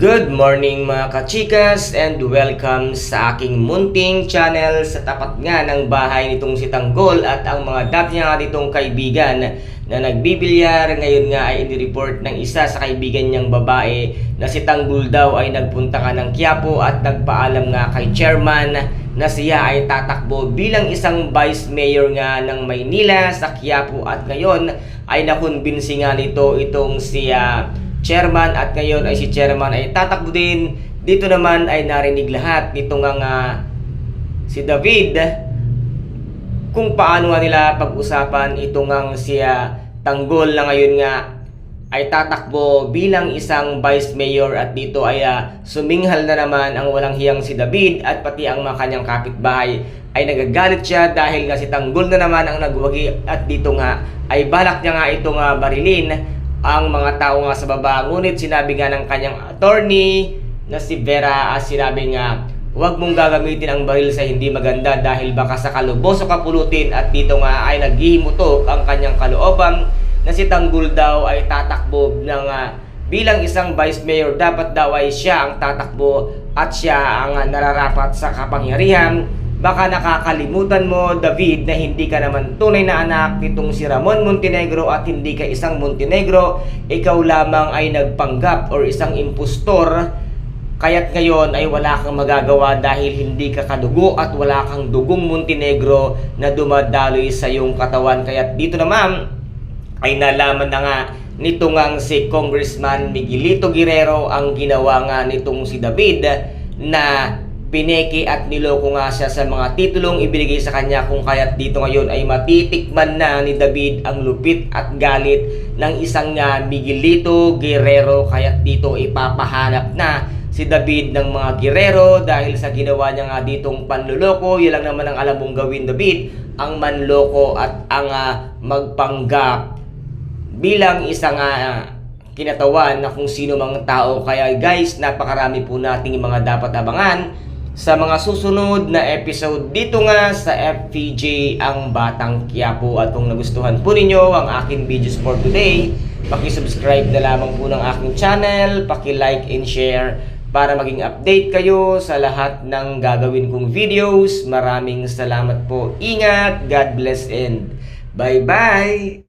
Good morning mga kachikas and welcome sa aking munting channel sa tapat nga ng bahay nitong si Tanggol at ang mga dati nga ditong kaibigan na nagbibilyar. Ngayon nga ay inireport ng isa sa kaibigan niyang babae na si Tanggol daw ay nagpunta ka ng Quiapo at nagpaalam nga kay chairman na siya ay tatakbo bilang isang vice mayor nga ng Maynila sa Quiapo at ngayon ay nakumbinsi nga nito itong si ah, chairman at ngayon ay si chairman ay tatakbo din. Dito naman ay narinig lahat nito nga nga si David kung paano nga nila pag-usapan ito nga siya tanggol na ngayon nga ay tatakbo bilang isang vice mayor at dito ay ah, suminghal na naman ang walang hiyang si David at pati ang mga kanyang kapitbahay ay nagagalit siya dahil nga si Tanggol na naman ang nagwagi at dito nga ay balak niya nga itong nga barilin ang mga tao nga sa baba. Ngunit sinabi nga ng kanyang attorney na si Vera as sinabi nga huwag mong gagamitin ang baril sa hindi maganda dahil baka sa kalubos o kapulutin at dito nga ay naghihimutok ang kanyang kalooban na si Tanggol daw ay tatakbo ng bilang isang vice mayor dapat daw ay siya ang tatakbo at siya ang ah, nararapat sa kapangyarihan baka nakakalimutan mo David na hindi ka naman tunay na anak nitong si Ramon Montenegro at hindi ka isang Montenegro. Ikaw lamang ay nagpanggap or isang impostor. Kaya't ngayon ay wala kang magagawa dahil hindi ka kadugo at wala kang dugong Montenegro na dumadaloy sa iyong katawan. Kaya't dito naman ay nalaman na nga nito ngang si Congressman Miguelito Guerrero ang ginawa nga nitong si David na pineki at niloko nga siya sa mga titulong ibinigay sa kanya kung kaya't dito ngayon ay matitikman na ni David ang lupit at galit ng isang nga Miguelito Guerrero. Kaya't dito ipapahanap na si David ng mga Guerrero dahil sa ginawa niya nga ditong panluloko. Yun lang naman ang alam mong gawin David ang manloko at ang ah, magpanggap bilang isang ah, kinatawan na kung sino mang tao. Kaya guys, napakarami po nating mga dapat abangan sa mga susunod na episode dito nga sa FPJ ang Batang Quiapo. At kung nagustuhan po ninyo ang aking videos for today, paki-subscribe na lamang po ng aking channel, paki-like and share para maging update kayo sa lahat ng gagawin kong videos. Maraming salamat po. Ingat, God bless and bye-bye!